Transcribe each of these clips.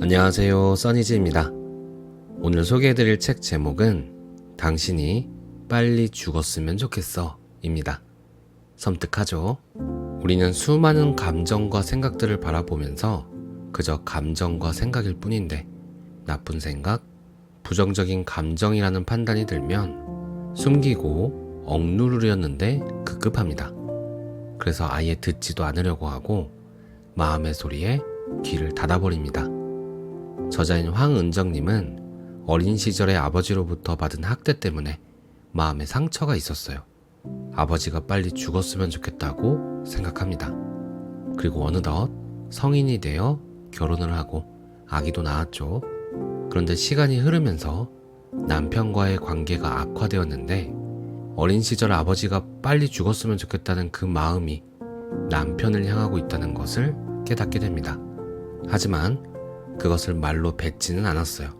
안녕하세요, 써니즈입니다. 오늘 소개해드릴 책 제목은 당신이 빨리 죽었으면 좋겠어 입니다. 섬뜩하죠? 우리는 수많은 감정과 생각들을 바라보면서 그저 감정과 생각일 뿐인데 나쁜 생각, 부정적인 감정이라는 판단이 들면 숨기고 억누르려는데 급급합니다. 그래서 아예 듣지도 않으려고 하고 마음의 소리에 귀를 닫아버립니다. 저자인 황은정님은 어린 시절에 아버지로부터 받은 학대 때문에 마음에 상처가 있었어요. 아버지가 빨리 죽었으면 좋겠다고 생각합니다. 그리고 어느덧 성인이 되어 결혼을 하고 아기도 낳았죠. 그런데 시간이 흐르면서 남편과의 관계가 악화되었는데 어린 시절 아버지가 빨리 죽었으면 좋겠다는 그 마음이 남편을 향하고 있다는 것을 깨닫게 됩니다. 하지만 그것을 말로 뱉지는 않았어요.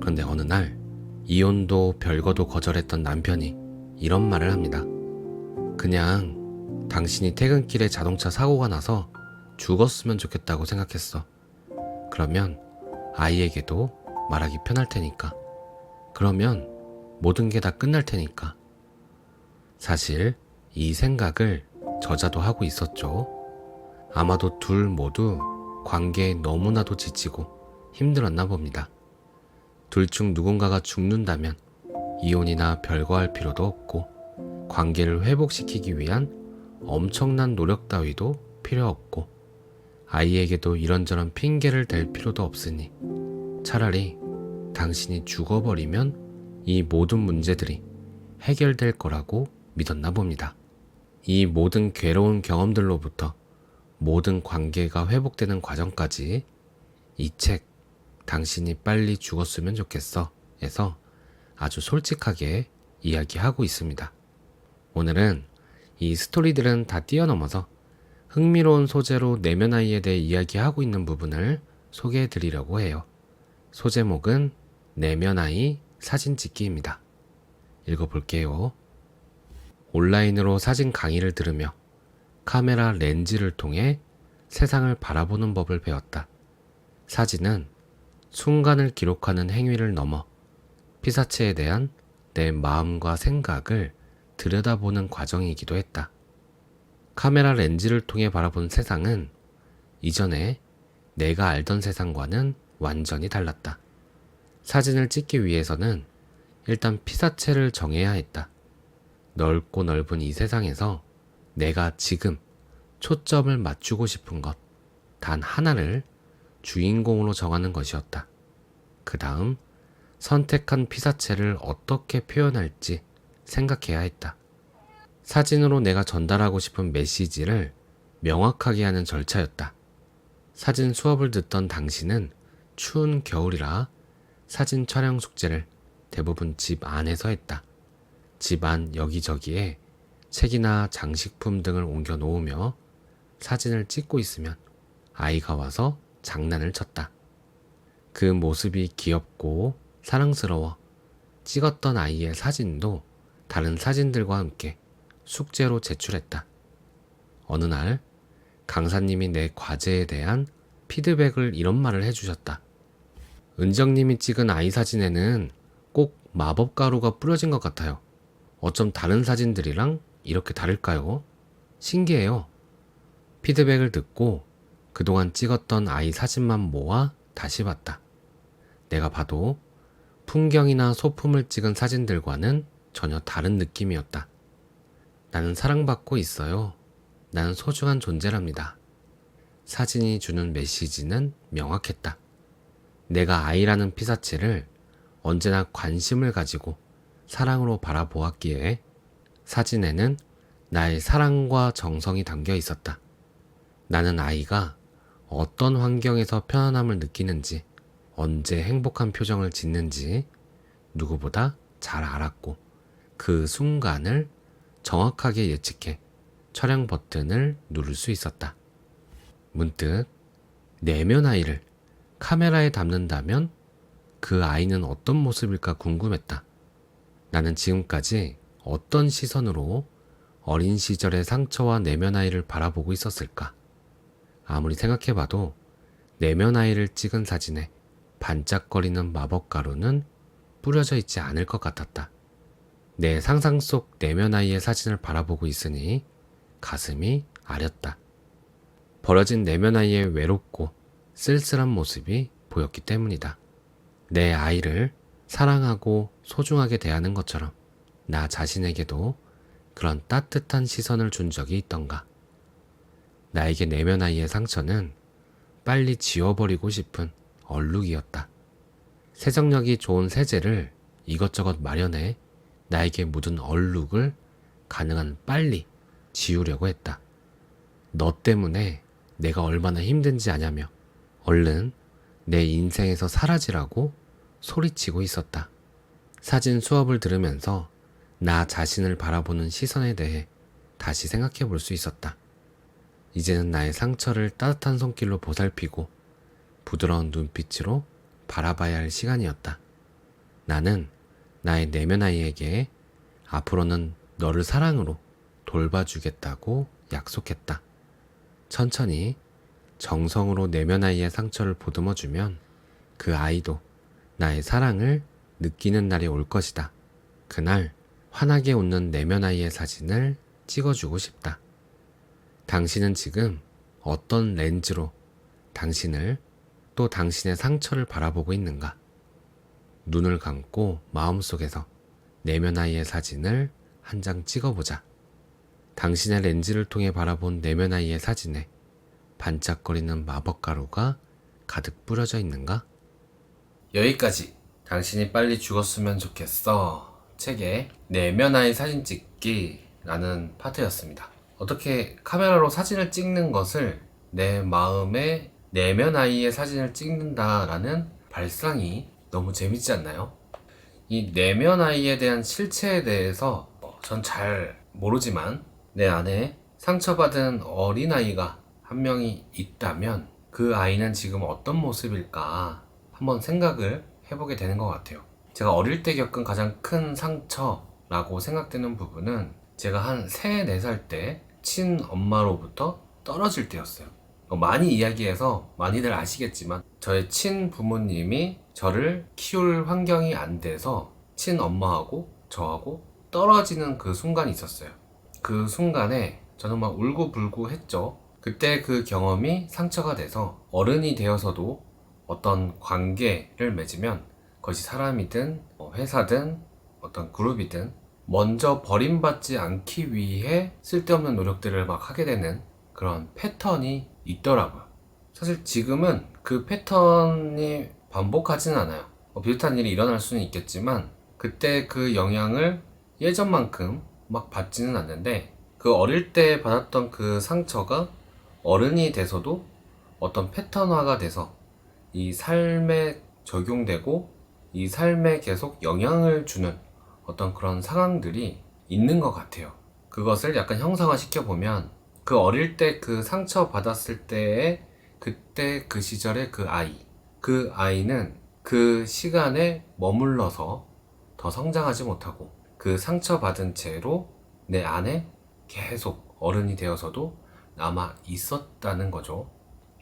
그런데 어느 날 이혼도 별거도 거절했던 남편이 이런 말을 합니다. 그냥 당신이 퇴근길에 자동차 사고가 나서 죽었으면 좋겠다고 생각했어. 그러면 아이에게도 말하기 편할 테니까. 그러면 모든 게 다 끝날 테니까. 사실 이 생각을 저자도 하고 있었죠. 아마도 둘 모두 관계에 너무나도 지치고 힘들었나 봅니다. 둘 중 누군가가 죽는다면 이혼이나 별거할 필요도 없고 관계를 회복시키기 위한 엄청난 노력 따위도 필요 없고 아이에게도 이런저런 핑계를 댈 필요도 없으니 차라리 당신이 죽어버리면 이 모든 문제들이 해결될 거라고 믿었나 봅니다. 이 모든 괴로운 경험들로부터 모든 관계가 회복되는 과정까지 이 책, 당신이 빨리 죽었으면 좋겠어. 에서 아주 솔직하게 이야기하고 있습니다. 오늘은 이 스토리들은 다 뛰어넘어서 흥미로운 소재로 내면 아이에 대해 이야기하고 있는 부분을 소개해 드리려고 해요. 소제목은 내면 아이 사진 찍기입니다. 읽어볼게요. 온라인으로 사진 강의를 들으며 카메라 렌즈를 통해 세상을 바라보는 법을 배웠다. 사진은 순간을 기록하는 행위를 넘어 피사체에 대한 내 마음과 생각을 들여다보는 과정이기도 했다. 카메라 렌즈를 통해 바라본 세상은 이전에 내가 알던 세상과는 완전히 달랐다. 사진을 찍기 위해서는 일단 피사체를 정해야 했다. 넓고 넓은 이 세상에서 내가 지금 초점을 맞추고 싶은 것, 단 하나를 주인공으로 정하는 것이었다. 그 다음 선택한 피사체를 어떻게 표현할지 생각해야 했다. 사진으로 내가 전달하고 싶은 메시지를 명확하게 하는 절차였다. 사진 수업을 듣던 당신은 추운 겨울이라 사진 촬영 숙제를 대부분 집 안에서 했다. 집 안 여기저기에 책이나 장식품 등을 옮겨 놓으며 사진을 찍고 있으면 아이가 와서 장난을 쳤다. 그 모습이 귀엽고 사랑스러워 찍었던 아이의 사진도 다른 사진들과 함께 숙제로 제출했다. 어느 날 강사님이 내 과제에 대한 피드백을 이런 말을 해주셨다. 은정님이 찍은 아이 사진에는 꼭 마법 가루가 뿌려진 것 같아요. 어쩜 다른 사진들이랑 이렇게 다를까요? 신기해요. 피드백을 듣고 그동안 찍었던 아이 사진만 모아 다시 봤다. 내가 봐도 풍경이나 소품을 찍은 사진들과는 전혀 다른 느낌이었다. 나는 사랑받고 있어요. 나는 소중한 존재랍니다. 사진이 주는 메시지는 명확했다. 내가 아이라는 피사체를 언제나 관심을 가지고 사랑으로 바라보았기에 사진에는 나의 사랑과 정성이 담겨 있었다. 나는 아이가 어떤 환경에서 편안함을 느끼는지, 언제 행복한 표정을 짓는지 누구보다 잘 알았고, 그 순간을 정확하게 예측해 촬영 버튼을 누를 수 있었다. 문득 내면 아이를 카메라에 담는다면 그 아이는 어떤 모습일까 궁금했다. 나는 지금까지 어떤 시선으로 어린 시절의 상처와 내면 아이를 바라보고 있었을까? 아무리 생각해봐도 내면 아이를 찍은 사진에 반짝거리는 마법 가루는 뿌려져 있지 않을 것 같았다. 내 상상 속 내면 아이의 사진을 바라보고 있으니 가슴이 아렸다. 버려진 내면 아이의 외롭고 쓸쓸한 모습이 보였기 때문이다. 내 아이를 사랑하고 소중하게 대하는 것처럼 나 자신에게도 그런 따뜻한 시선을 준 적이 있던가. 나에게 내면 아이의 상처는 빨리 지워버리고 싶은 얼룩이었다. 세정력이 좋은 세제를 이것저것 마련해 나에게 묻은 얼룩을 가능한 빨리 지우려고 했다. 너 때문에 내가 얼마나 힘든지 아냐며 얼른 내 인생에서 사라지라고 소리치고 있었다. 사진 수업을 들으면서 나 자신을 바라보는 시선에 대해 다시 생각해 볼 수 있었다. 이제는 나의 상처를 따뜻한 손길로 보살피고 부드러운 눈빛으로 바라봐야 할 시간이었다. 나는 나의 내면 아이에게 앞으로는 너를 사랑으로 돌봐주겠다고 약속했다. 천천히 정성으로 내면 아이의 상처를 보듬어주면 그 아이도 나의 사랑을 느끼는 날이 올 것이다. 그날 환하게 웃는 내면 아이의 사진을 찍어주고 싶다. 당신은 지금 어떤 렌즈로 당신을 또 당신의 상처를 바라보고 있는가? 눈을 감고 마음속에서 내면 아이의 사진을 한 장 찍어보자. 당신의 렌즈를 통해 바라본 내면 아이의 사진에 반짝거리는 마법 가루가 가득 뿌려져 있는가? 여기까지 당신이 빨리 죽었으면 좋겠어 책의 내면 아이 사진 찍기라는 파트였습니다. 어떻게 카메라로 사진을 찍는 것을 내 마음의 내면 아이의 사진을 찍는다라는 발상이 너무 재밌지 않나요? 이 내면 아이에 대한 실체에 대해서 전 잘 모르지만 내 안에 상처받은 어린아이가 한 명이 있다면 그 아이는 지금 어떤 모습일까 한번 생각을 해보게 되는 것 같아요. 제가 어릴 때 겪은 가장 큰 상처라고 생각되는 부분은 제가 한 3, 4살 때 친엄마로부터 떨어질 때였어요. 어, 많이 이야기해서 많이들 아시겠지만 저의 친부모님이 저를 키울 환경이 안 돼서 친엄마하고 저하고 떨어지는 그 순간이 있었어요. 그 순간에 저는 막 울고불고 했죠. 그때 그 경험이 상처가 돼서 어른이 되어서도 어떤 관계를 맺으면 그것이 사람이든 뭐 회사든 어떤 그룹이든 먼저 버림받지 않기 위해 쓸데없는 노력들을 막 하게 되는 그런 패턴이 있더라고요. 사실 지금은 그 패턴이 반복하지는 않아요. 뭐 비슷한 일이 일어날 수는 있겠지만 그때 그 영향을 예전만큼 막 받지는 않는데 그 어릴 때 받았던 그 상처가 어른이 돼서도 어떤 패턴화가 돼서 이 삶에 적용되고 이 삶에 계속 영향을 주는 어떤 그런 상황들이 있는 것 같아요. 그것을 약간 형상화 시켜보면 그 어릴 때 그 상처 받았을 때의 그때 그 시절의 그 아이. 그 아이는 그 시간에 머물러서 더 성장하지 못하고 그 상처 받은 채로 내 안에 계속 어른이 되어서도 남아 있었다는 거죠.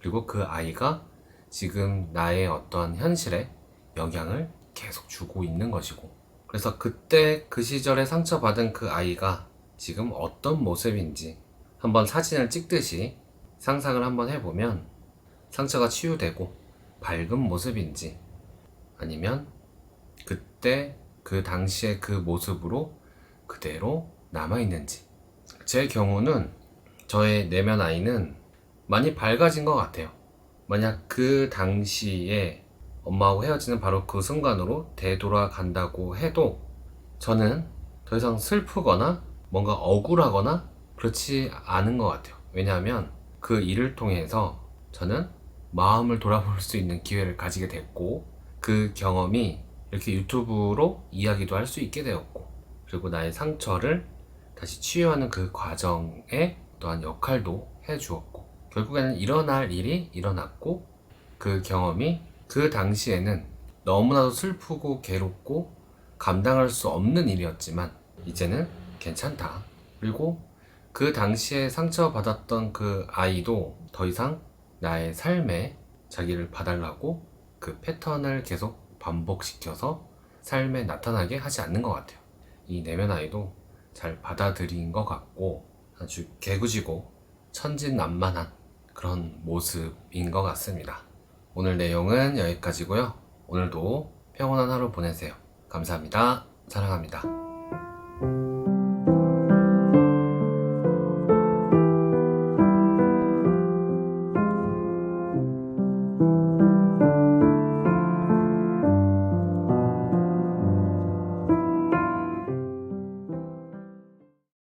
그리고 그 아이가 지금 나의 어떤 현실에 영향을 계속 주고 있는 것이고. 그래서 그때 그 시절에 상처받은 그 아이가 지금 어떤 모습인지 한번 사진을 찍듯이 상상을 한번 해보면 상처가 치유되고 밝은 모습인지 아니면 그때 그 당시의 그 모습으로 그대로 남아있는지 제 경우는 저의 내면 아이는 많이 밝아진 것 같아요. 만약 그 당시에 엄마하고 헤어지는 바로 그 순간으로 되돌아간다고 해도 저는 더 이상 슬프거나 뭔가 억울하거나 그렇지 않은 것 같아요. 왜냐하면 그 일을 통해서 저는 마음을 돌아볼 수 있는 기회를 가지게 됐고 그 경험이 이렇게 유튜브로 이야기도 할 수 있게 되었고 그리고 나의 상처를 다시 치유하는 그 과정에 또한 역할도 해주었고 결국에는 일어날 일이 일어났고 그 경험이 그 당시에는 너무나도 슬프고 괴롭고 감당할 수 없는 일이었지만 이제는 괜찮다. 그리고 그 당시에 상처받았던 그 아이도 더 이상 나의 삶에 자기를 봐달라고 그 패턴을 계속 반복시켜서 삶에 나타나게 하지 않는 것 같아요. 이 내면 아이도 잘 받아들인 것 같고 아주 개구지고 천진난만한 그런 모습인 것 같습니다. 오늘 내용은 여기까지고요. 오늘도 평온한 하루 보내세요. 감사합니다. 사랑합니다.